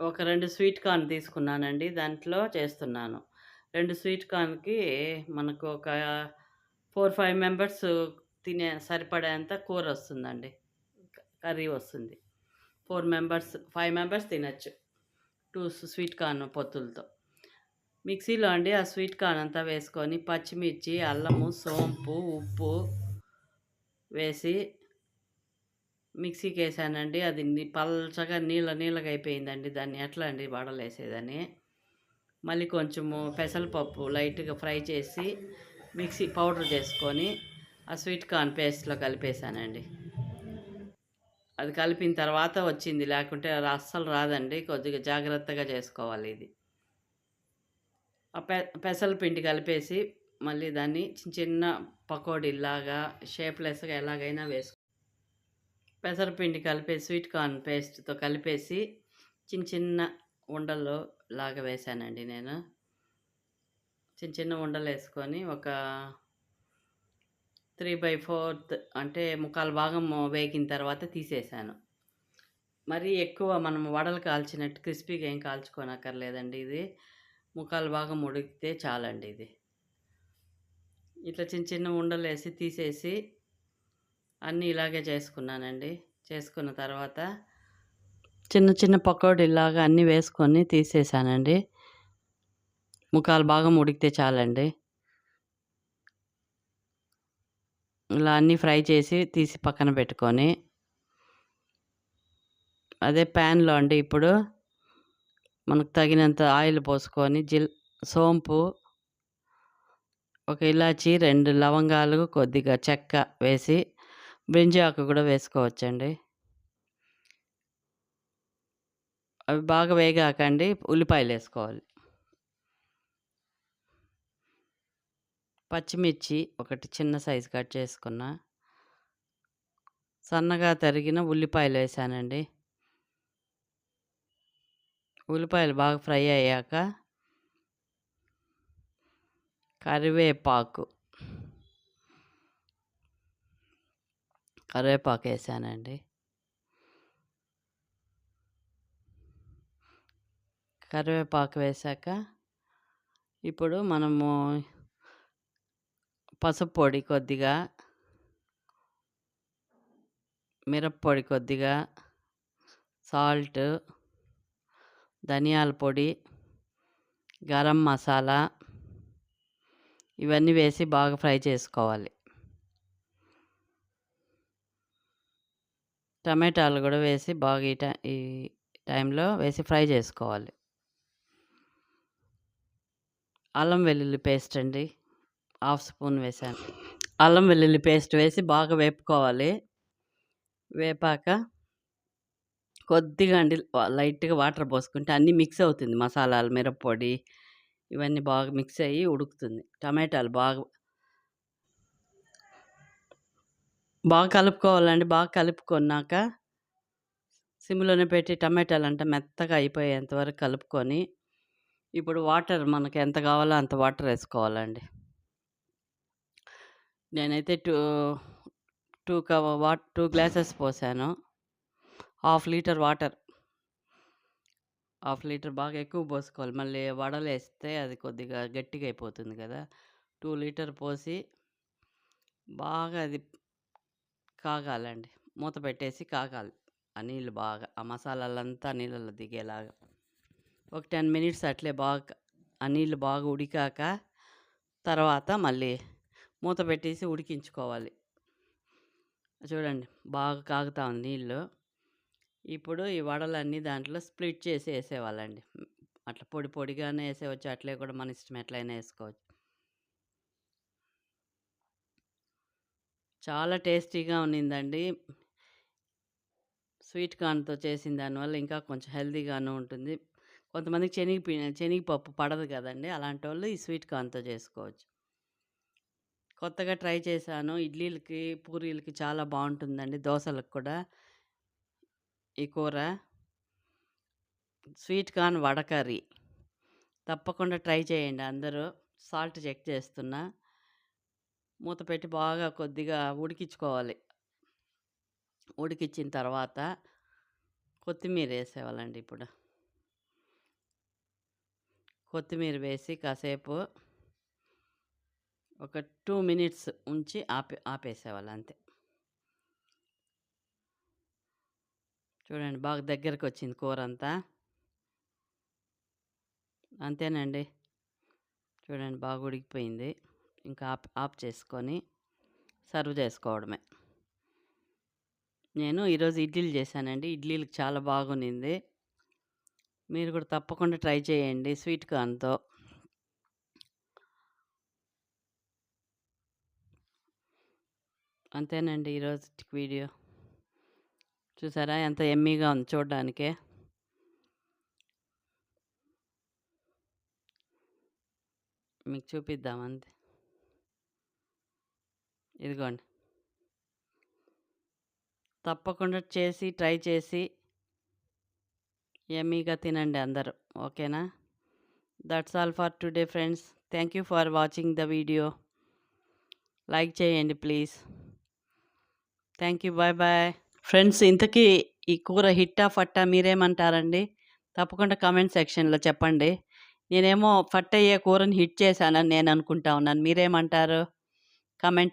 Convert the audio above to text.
ఒక రెండు sweet corn తీసుకున్నానండి దాంట్లో చేస్తున్నాను. రెండు స్వీట్ కార్న్కి మనకు ఒక ఫోర్ ఫైవ్ మెంబర్స్ తినే సరిపడేంత కూర వస్తుందండి. కర్రీ వస్తుంది. ఫోర్ మెంబర్స్ ఫైవ్ మెంబర్స్ తినచ్చు టూ స్వీట్ కార్న్ పొత్తులతో. మిక్సీలో అండి ఆ స్వీట్ కార్న్ అంతా వేసుకొని పచ్చిమిర్చి అల్లము సోంపు ఉప్పు వేసి మిక్సీకి వేసానండి అది పల్చగా నీళ్ళ నీళ్ళగా అయిపోయిందండి దాన్ని. ఎట్లా అండి వడలేసేదని. మళ్ళీ కొంచెము పెసరపప్పు లైట్గా ఫ్రై చేసి మిక్సీ పౌడర్ చేసుకొని ఆ స్వీట్ కార్న్ పేస్ట్లో కలిపేశానండి అది కలిపిన తర్వాత వచ్చింది. లేకుంటే అది అస్సలు రాదండి. కొద్దిగా జాగ్రత్తగా చేసుకోవాలి ఇది. ఆ పె పెసల పిండి కలిపేసి మళ్ళీ దాన్ని చిన్న చిన్న పకోడీలాగా షేప్లెస్గా ఎలాగైనా వేసుకో పెసరపిండి కలిపేసి స్వీట్ కార్న్ పేస్ట్తో కలిపేసి చిన్న చిన్న ఉండలు లాగా వేసానండి నేను. చిన్న చిన్న ఉండలు వేసుకొని ఒక త్రీ బై ఫోర్త్ అంటే ముక్కాలు భాగం వేగిన తర్వాత తీసేసాను. మరీ ఎక్కువ మనం వడలు కాల్చినట్టు క్రిస్పీగా ఏం కాల్చుకోనక్కర్లేదండి ఇది. ముక్కాలు భాగం ఉడికితే చాలండి ఇది. ఇట్లా చిన్న చిన్న ఉండలు వేసి తీసేసి అన్నీ ఇలాగే చేసుకున్నానండి. చేసుకున్న తర్వాత చిన్న చిన్న పకోడీలాగా అన్నీ వేసుకొని తీసేసానండి. ముఖాలు బాగా ఉడికితే చాలండి. ఇలా అన్నీ ఫ్రై చేసి తీసి పక్కన పెట్టుకొని అదే ప్యాన్లో అండి ఇప్పుడు మనకు తగినంత ఆయిల్ పోసుకొని జిల్ సోంపు ఒక ఇలాచి రెండు లవంగాలు కొద్దిగా చెక్క వేసి బ్రింజి ఆకు కూడా వేసుకోవచ్చండి. అవి బాగా వేగాకండి ఉల్లిపాయలు వేసుకోవాలి పచ్చిమిర్చి ఒకటి చిన్న సైజు కట్ చేసుకున్న. సన్నగా తరిగిన ఉల్లిపాయలు వేసానండి. ఉల్లిపాయలు బాగా ఫ్రై అయ్యాక కరివేపాకు కరివేపాకు వేసానండి. కరివేపాకు వేసాక ఇప్పుడు మనము పసుపు పొడి కొద్దిగా మిరప్పొడి కొద్దిగా సాల్ట్ ధనియాల పొడి గరం మసాలా ఇవన్నీ వేసి బాగా ఫ్రై చేసుకోవాలి. టమాటాలు కూడా వేసి బాగా ఈ టై ఈ టైంలో వేసి ఫ్రై చేసుకోవాలి. అల్లం వెల్లుల్లి పేస్ట్ అండి. హాఫ్ స్పూన్ వేసాను. అల్లం వెల్లుల్లి పేస్ట్ వేసి బాగా వేపుకోవాలి. వేపాక కొద్దిగా అండి లైట్గా వాటర్ పోసుకుంటే అన్నీ మిక్స్ అవుతుంది. మసాలాలు మిరప్పొడి ఇవన్నీ బాగా మిక్స్ అయ్యి ఉడుకుతుంది. టమాటాలు బాగా బాగా కలుపుకోవాలండి. బాగా కలుపుకున్నాక సిమ్లోనే పెట్టి టమాటాలు అంటే మెత్తగా అయిపోయేంత వరకు కలుపుకొని ఇప్పుడు వాటర్ మనకు ఎంత కావాలో అంత వాటర్ వేసుకోవాలండి. నేనైతే టూ టూ కవ వా టూ గ్లాసెస్ పోసాను. Half litre water. Half litre బాగా ఎక్కువ పోసుకోవాలి. మళ్ళీ వడలు వేస్తే అది కొద్దిగా గట్టిగా అయిపోతుంది కదా. టూ లీటర్ పోసి బాగా అది కాగాలండి. మూత పెట్టేసి కాగాలి. ఆ నీళ్ళు బాగా ఆ మసాలాలంతా నీళ్ళలో దిగేలాగా. ఒక టెన్ మినిట్స్ అట్లే బాగా ఆ నీళ్ళు బాగా ఉడికాక తర్వాత మళ్ళీ మూత పెట్టేసి ఉడికించుకోవాలి. చూడండి బాగా కాగుతా ఉంది నీళ్ళు. ఇప్పుడు ఈ వడలన్నీ దాంట్లో స్ప్లిట్ చేసి వేసేవాళ్ళండి. అట్లా పొడి పొడిగానే వేసేవచ్చు. అట్లే కూడా మన ఇష్టం ఎట్లయినా వేసుకోవచ్చు. చాలా టేస్టీగా ఉన్నిందండి స్వీట్ కార్న్‌తో చేసిన దానివల్ల ఇంకా కొంచెం హెల్తీగాను ఉంటుంది. కొంతమందికి శనగ శనగపప్పు పడదు అలాంటి వాళ్ళు ఈ స్వీట్ కార్న్‌తో చేసుకోవచ్చు. కొత్తగా ట్రై చేశాను. ఇడ్లీలకి, పూరీలకి చాలా బాగుంటుందండి దోశలకు కూడా. ఈ కూర. స్వీట్ కార్న్ వడకర్రీ తప్పకుండా ట్రై చేయండి అందరూ. సాల్ట్ చెక్ చేస్తున్నా. మూత పెట్టి బాగా కొద్దిగా ఉడికించుకోవాలి. ఉడికించిన తర్వాత కొత్తిమీర వేసేవాళ్ళండి ఇప్పుడు. కొత్తిమీర వేసి కాసేపు ఒక టూ మినిట్స్ ఉంచి ఆపే ఆపేసేవాళ్ళు అంతే. చూడండి బాగా దగ్గరకి వచ్చింది కూర అంతా అంతేనండి. చూడండి బాగా ఉడికిపోయింది. ఇంకా ఆప్ ఆఫ్ చేసుకొని సర్వ్ చేసుకోవడమే. నేను ఈరోజు ఇడ్లీలు చేశానండి. ఇడ్లీలు చాలా బాగునింది మీరు కూడా తప్పకుండా ట్రై చేయండి స్వీట్ కార్న్‌తో. అంతేనండి ఈరోజు వీడియో. చూసారా ఎంత ఎమ్మీగా ఉంది చూడడానికే మీకు చూపిద్దాం అంతే. ఇదిగోండి. తప్పకుండా చేసి ట్రై చేసి యమ్మీగా తినండి అందరూ. ఓకేనా? That's all for today friends. Thank you for watching the video. Like చేయండి please. Thank you. Bye bye. Friends ఇంతకీ ఈ కూర హిట్టా? ఫట్టా? మీరేమంటారండి? తప్పకుండా కామెంట్ సెక్షన్‌లో చెప్పండి. నేనేమో ఫట్టయ్యే కూరని హిట్ చేశానని నేను అనుకుంటా ఉన్నాను. మీరేమంటారు? కామెంట్